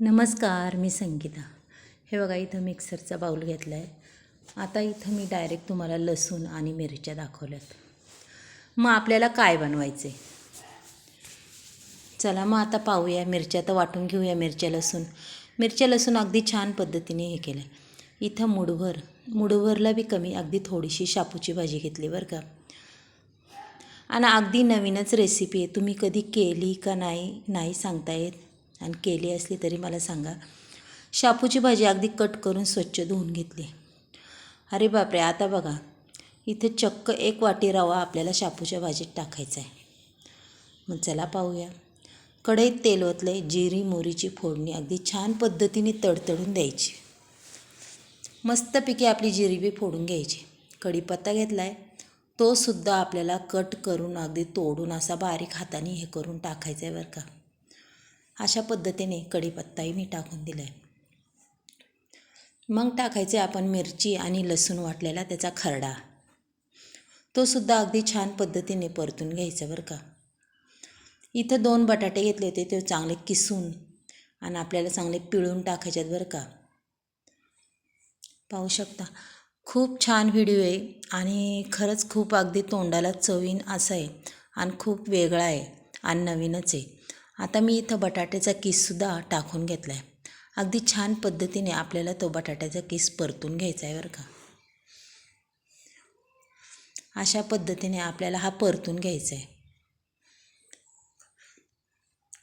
नमस्कार मी संगीता. हे बघा इथं मिक्सरचा बाऊल घेतला आहे आता इथं मी डायरेक्ट तुम्हाला लसूण आणि मिरच्या दाखवल्यात. मग आपल्याला काय बनवायचं आहे चला मग आता पाहूया मिरच्या. तर वाटून घेऊया मिरच्या लसूण. मिरच्या लसूण अगदी छान पद्धतीने हे केलं आहे इथं मुठभर मुठभरला बी कमी अगदी थोडीशी शापूची भाजी घेतली बरं का. आणि अगदी नवीनच रेसिपी आहे. तुम्ही कधी केली का नाही नाही सांगता येत. आणि केली असली तरी मला सांगा. शापूची भाजी अगदी कट करून स्वच्छ धुवून घेतली. अरे बापरे आता बघा. इथे चक्क एक वाटी रवा आपल्याला शापूच्या भाजीत टाकायचा आहे मग चला पाहूया. कढईत तेल ओतले जिरी मोरीची फोडणी अगदी छान पद्धतीने तडतडून द्यायची. मस्तपैकी आपली जिरी बी फोडून घ्यायची. कढीपत्ता घेतला आहे तो सुद्धा आपल्याला कट करून अगदी तोडून असा बारीक हाताने हे करून टाकायचा आहे बरं का. अशा पद्धतीने कढीपत्ताही मी टाकून दिला आहे मग टाकायचे आपण मिरची आणि लसूण वाटलेला त्याचा खरडा. तो सुद्धा अगदी छान पद्धतीने परतून घ्यायचा बरं का. इथं दोन बटाटे घेतले होते ते चांगले किसून आणि आपल्याला चांगले पिळून टाकायच्यात बरं का. पाहू शकता खूप छान व्हिडिओ आहे आणि खरंच खूप अगदी तोंडाला चवीन असं आहे आणि खूप वेगळा आहे आणि नवीनच आहे. आता मी इथं बटाट्याचा किससुद्धा टाकून घेतला आहे अगदी छान पद्धतीने आपल्याला तो बटाट्याचा किस परतून घ्यायचा आहे बरं का. अशा पद्धतीने आपल्याला हा परतून घ्यायचा आहे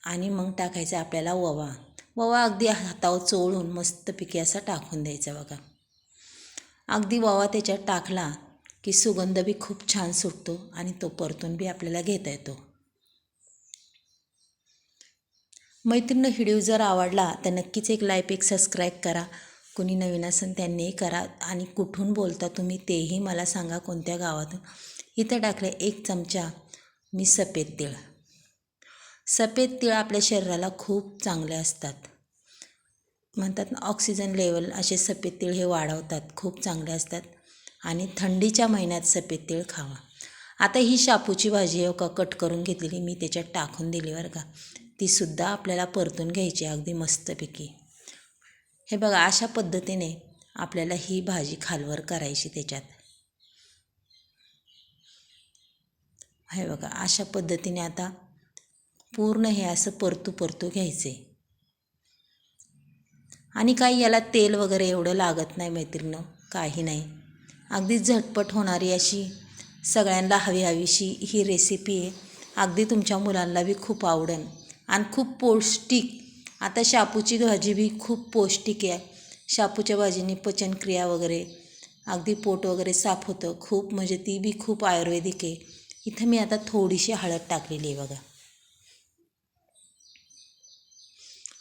आणि मग टाकायचा आपल्याला ववा ववा अगदी हातावर चोळून मस्तपैकी असा टाकून द्यायचा बघा. अगदी ववा त्याच्यात टाकला की सुगंध बी खूप छान सुटतो आणि तो परतून बी आपल्याला घेता येतो. मैत्रिणी व्हिडिओ जर आवडला तर नक्कीच एक लाईक एक सबस्क्राईब करा. कोणी नवीन असेल त्यांनीही करा. आणि कुठून बोलता तुम्ही तेही मला सांगा कोणत्या गावातून. इथं टाकलं एक चमचा मी सफेद तीळ. सफेद तीळ आपल्या शरीराला खूप चांगले असतात. म्हणतात ना ऑक्सिजन लेवल असे सफेद तीळ हे वाढवतात खूप चांगले असतात. आणि थंडीच्या महिन्यात सफेद तीळ खावा. आता ही शापूची भाजी हो का कट करून घेतलेली मी त्याच्यात टाकून दिली बरं का. तीसुद्धा आपल्याला परतून घ्यायची अगदी मस्तपैकी. हे बघा अशा पद्धतीने आपल्याला ही भाजी खालवर करायची त्याच्यात. हे बघा अशा पद्धतीने आता पूर्ण हे असं परतू परतू घ्यायचे. आणि काही याला तेल वगैरे एवढं लागत नाही मैत्रिणं काही नाही. अगदी झटपट होणारी अशी सगळ्यांना हवी हवीशी ही रेसिपी आहे. अगदी तुमच्या मुलांना बी खूप आवडेल. आणि खूप पौष्टिक. आता शापूची भाजी बी खूप पौष्टिक आहे. शापूच्या भाजीने पचनक्रिया वगैरे अगदी पोट वगैरे साफ होतं. खूप म्हणजे ती बी खूप आयुर्वेदिक आहे. इथं मी आता थोडीशी हळद टाकलेली आहे बघा.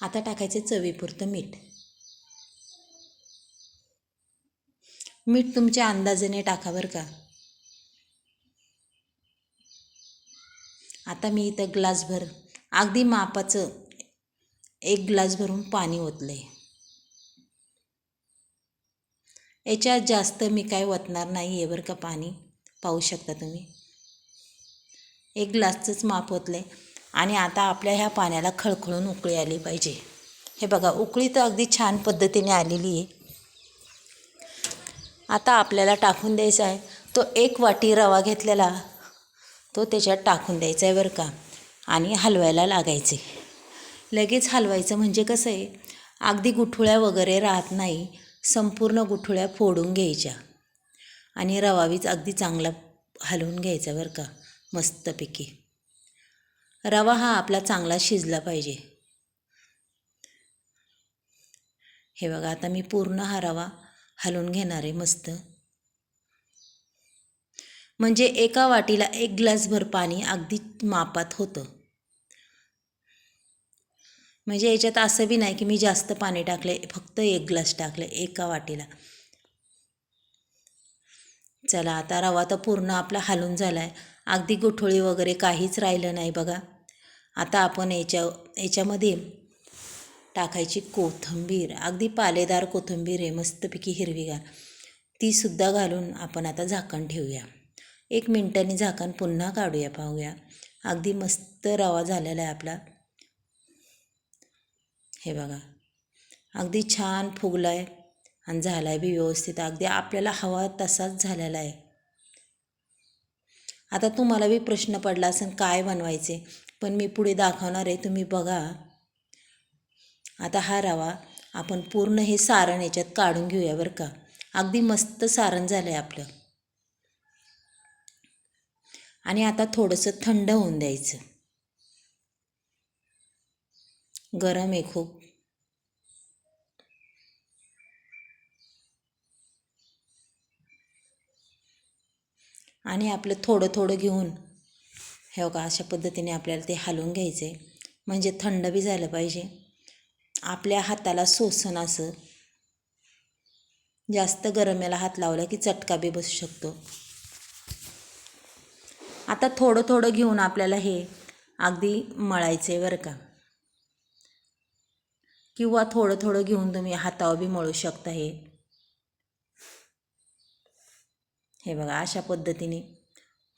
आता टाकायचे चवीपुरतं मीठ. मीठ तुमच्या अंदाजाने टाका बरं का. आता मी इथं ग्लासभर अगदी मापाचं एक ग्लास भरून पाणी ओतलं आहे याच्यात जास्त मी काय ओतणार नाही आहे बरं का पाणी? पाहू शकता तुम्ही? एक ग्लासचंच माप ओतलं आहे आणि आता आपल्या ह्या पाण्याला खळखळून उकळी आली पाहिजे. हे बघा उकळी तर अगदी छान पद्धतीने आलेली आहे. आता आपल्याला टाकून द्यायचा आहे. तो एक वाटी रवा घेतलेला तो त्याच्यात टाकून द्यायचा आहे बरं का. आणि हलवायला लागायचे. लगेच हलवायचं म्हणजे कसं आहे अगदी गुठुळ्या वगैरे राहत नाही संपूर्ण गुठुळ्या फोडून घ्यायच्या. आणि रवावीच अगदी चांगला हलवून घ्यायचा बरं का मस्तपैकी. रवा हा आपला चांगला शिजला पाहिजे. हे बघा आता मी पूर्ण हा रवा हलवून घेणार आहे मस्त. म्हणजे एका वाटीला एक ग्लासभर पाणी अगदी मापात होतं. म्हणजे याच्यात असं बी नाही की मी जास्त पाणी टाकले फक्त एक ग्लास टाकले एका वाटीला. चला आता रवा तर पूर्ण आपला हालून झाला आहे अगदी गुठोळी वगैरे काहीच राहिलं नाही बघा. आता आपण याच्या याच्यामध्ये टाकायची कोथिंबीर अगदी पालेदार कोथिंबीर आहे मस्तपैकी हिरवीगार. तीसुद्धा घालून आपण आता झाकण ठेवूया. एक मिनटाने झाकण पुन्हा काढूया पाहूया. अगदी मस्त रवा झालेला आहे आपला. हे बघा. अगदी छान फुगला आहे आणि झाला आहे बी व्यवस्थित. अगदी आपल्याला हवा तसाच झालेला आहे. आता तुम्हाला बी प्रश्न पडला असेल काय बनवायचे? पण मी पुढे दाखवणार आहे. तुम्ही बघा. आता हा रवा आपण पूर्ण हे सारण याच्यात काढून घेऊया बरं का. अगदी मस्त सारण झालं आहे आपलं. आणि आता थोडंसं थंड होऊन द्यायचं. गरम आहे खूप. आणि आपलं थोडं थोडं घेऊन हे बघा अशा पद्धतीने आपल्याला ते हलवून घ्यायचं आहे म्हणजे थंड बी झालं पाहिजे. आपल्या हाताला सोसन असं. जास्त गरम याला हात लावला की चटका बी बसू शकतो. आता थोडं थोडं घेऊन आपल्याला हे अगदी मळायचं आहे बरं का. किंवा थोडं थोडं घेऊन तुम्ही हातावर बी मळू शकता हे. हे बघा अशा पद्धतीने.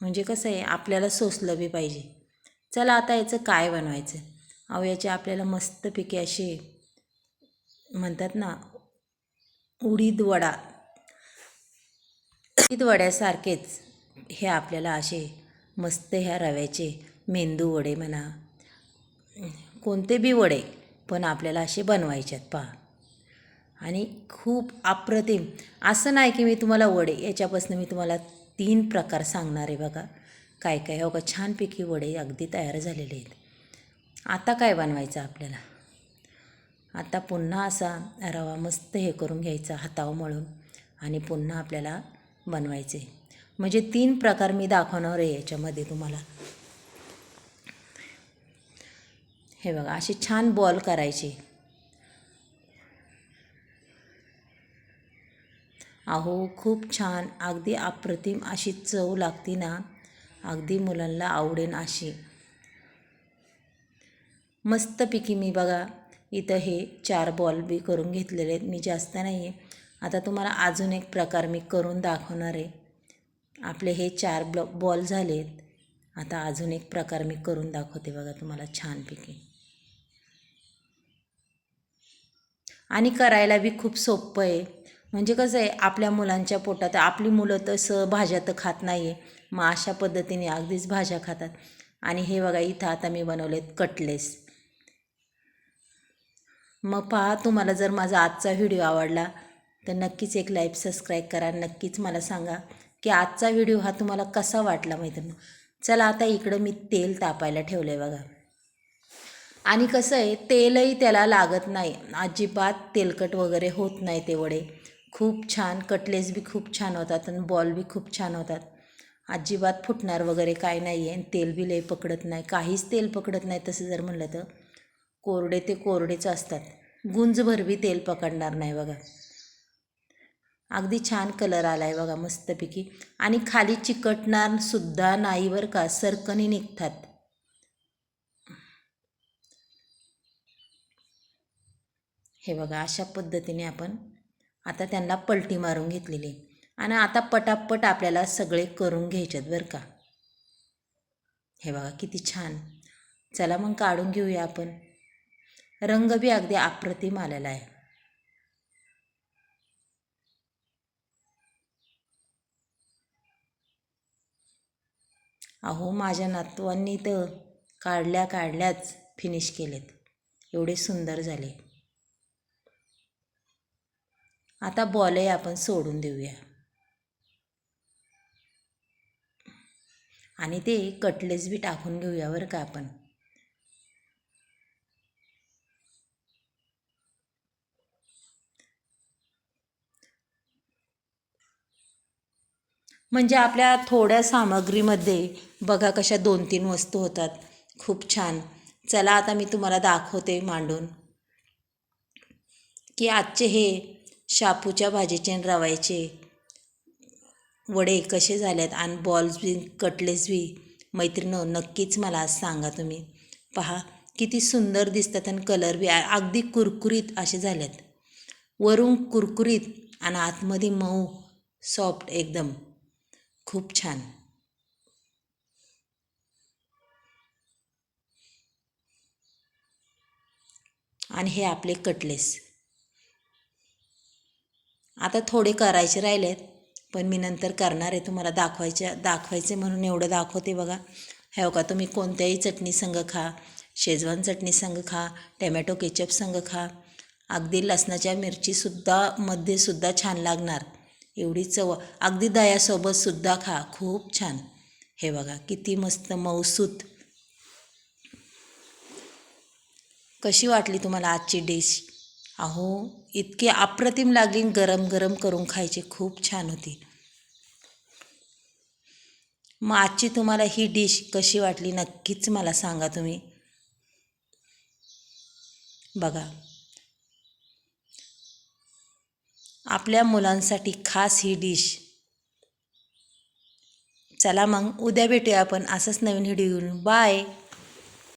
म्हणजे कसं आहे आपल्याला सोसलं बी पाहिजे. चला आता याचं काय बनवायचं? अहो याचे आपल्याला मस्तपैकी असे म्हणतात ना उडीद वडा. उडीद वड्यासारखेच हे आपल्याला असे मस्त ह्या रव्याचे मेंदू वडे म्हणा कोणते बी वडे. पण आपल्याला असे बनवायचे आहेत पहा. आणि खूप अप्रतिम. असं नाही की मी तुम्हाला वडे याच्यापासून मी तुम्हाला तीन प्रकार सांगणार आहे बघा. काय काय? हो का? छानपैकी वडे अगदी तयार झालेले आहेत. आता काय बनवायचं आपल्याला? आता पुन्हा असा रवा मस्त हे करून घ्यायचा हातावर मळून. आणि पुन्हा आपल्याला बनवायचे. म्हणजे तीन प्रकार मी दाखवणार आहे याच्यामध्ये तुम्हाला. हे बघा असे छान बॉल करायचे. अहो खूप छान. अगदी अप्रतिम अशी चव लागती ना. अगदी मुलांना आवडेन अशी. मस्तपैकी मी बघा इथं हे चार बॉल बी करून घेतलेले आहेत. मी जास्त नाही आहे आता तुम्हाला अजून एक प्रकार मी करून दाखवणार आहे. आपले हे चार ब्लॉ बॉल झालेत. आता अजून एक प्रकार मी करून दाखवते बघा तुम्हाला छानपैकी. आणि करायला बी खूप सोपं आहे. म्हणजे कसं आहे आपल्या मुलांच्या पोटात आपली मुलं तसं भाज्या तर खात नाही आहे मग अशा पद्धतीने अगदीच भाज्या खातात. आणि हे बघा इथं आता मी बनवलेत कटलेस. मग पहा तुम्हाला जर माझा आजचा व्हिडिओ आवडला तर नक्कीच एक लाईक सबस्क्राईब करा. नक्कीच मला सांगा की आजचा व्हिडिओ हा तुम्हाला कसा वाटला मैत्रिणी? चला आता इकडं मी तेल तापायला ठेवलं आहे बघा. आणि कसं आहे तेलही त्याला लागत नाही. अजिबात तेलकट वगैरे होत नाही ते वडे. खूप छान कटलेस बी खूप छान होतात आणि बॉल बी खूप छान होतात. अजिबात फुटणार वगैरे काय नाही आहे तेल बी लई पकडत नाही. काहीच तेल पकडत नाही तसं जर म्हणलं तर. कोरडे ते कोरडेच असतात. गुंजभर बी तेल पकडणार नाही बघा. अगदी छान कलर आला आहे बघा मस्तपैकी. आणि खाली चिकटणार सुद्धा नाही बरं का. सरकणी निघतात. हे बघा अशा पद्धतीने आपण आता त्यांना पलटी मारून घेतलेली. आणि आता पटापट आपल्याला सगळे करून घ्यायच्यात बरं का. हे बघा किती छान. चला मग काढून घेऊया आपण. रंग बी अगदी अप्रतिम आलेला आहे. अहो माझ्या नातवांनी तर काढल्या काढल्याच फिनिश केलेत. एवढे सुंदर झाले. आता बॉलही आपण सोडून देऊया. आणि ते कटलेस बी टाकून घेऊया बरं का आपण. म्हणजे आपल्या थोड्या सामग्रीमध्ये बघा कशा दोन तीन वस्तू होतात. खूप छान. चला आता मी तुम्हाला दाखवते मांडून. की आजचे हे शापूच्या भाजीचे रवायचे. वडे कसे झालेत आणि बॉल्स बी कटलेस बी? मैत्रिणं नक्कीच मला आज सांगा तुम्ही. पहा किती सुंदर दिसतात आणि कलर बी अगदी कुरकुरीत असे झालेत. वरून कुरकुरीत आणि आतमध्ये मऊ सॉफ्ट एकदम. खूप छान. आणि हे आपले कटलेस आता थोडे करायचे राहिले आहेत पण मी नंतर करणार आहे. तुम्हाला दाखवायच्या दाखवायचे म्हणून एवढं दाखवते बघा. हे बघा तुम्ही कोणत्याही चटणी संग खा शेजवान चटणी संग खा टॅमॅटो केचप संग खा. अगदी लसणाच्या मिरचीसुद्धा मध्ये सुद्धा छान लागणार. एवढी चव अगदी दह्यासोबतसुद्धा खा खूप छान. हे बघा किती मस्त मऊसूत. कशी वाटली तुम्हाला आजची डिश? अहो इतकी अप्रतिम लागली गरम गरम करून खायची. खूप छान होती. मग आजची तुम्हाला ही डिश कशी वाटली नक्कीच मला सांगा तुम्ही. बघा. आपल्या मुलांसाठी खास ही डिश. चला मग उद्या भेटूया आपण. असंच नवीन व्हिडिओ घेऊन. बाय.